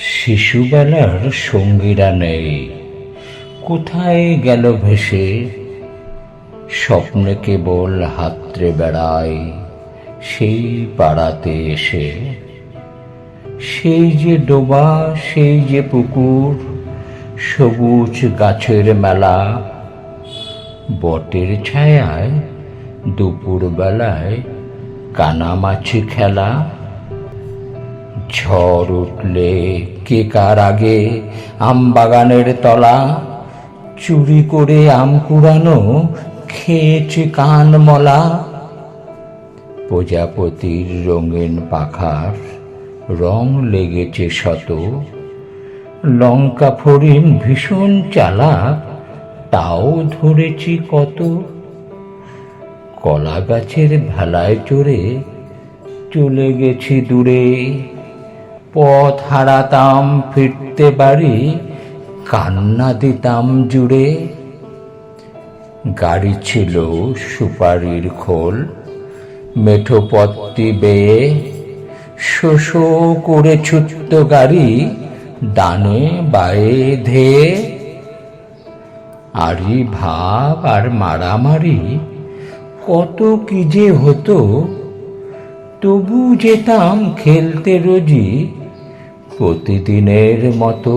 শিশুবেলার সঙ্গীরা নেই। কোথায় গেল ভেসে? স্বপ্নে কেবল হাতরে বেড়ায়, সেই পাড়াতে এসে। সেই যে ডোবা, সেই যে পুকুর, সবুজ গাছের মেলা, বটের ছায়ায় দুপুর বেলায় কানামাছি খেলা। ঝড় উঠলে কে কার আগে আম বাগানের তলা? চুরি করে আম কুড়ানো খেয়েছে কান মলা। প্রজাপতির রঙিন পাখার রং লেগেছে শত। লঙ্কা ফড়িং ভীষণ চালাক, তাও ধরেছি কত। কলা গাছের ভেলায় চড়ে চলে গেছি দূরে। পথ হারাতাম, ফিরতে বাড়ি, কান্না দিতাম জুড়ে। গাড়ি ছিল সুপারির খোল, মেঠো পথটি বেয়ে। শোষো করে ছুটত গাড়ি ডানে বায়ে ধেয়ে। আরি ভাব আর মারামারি কত কি যে হতো তবু যেতাম খেলতে রোজি প্রতিদিনের মতো।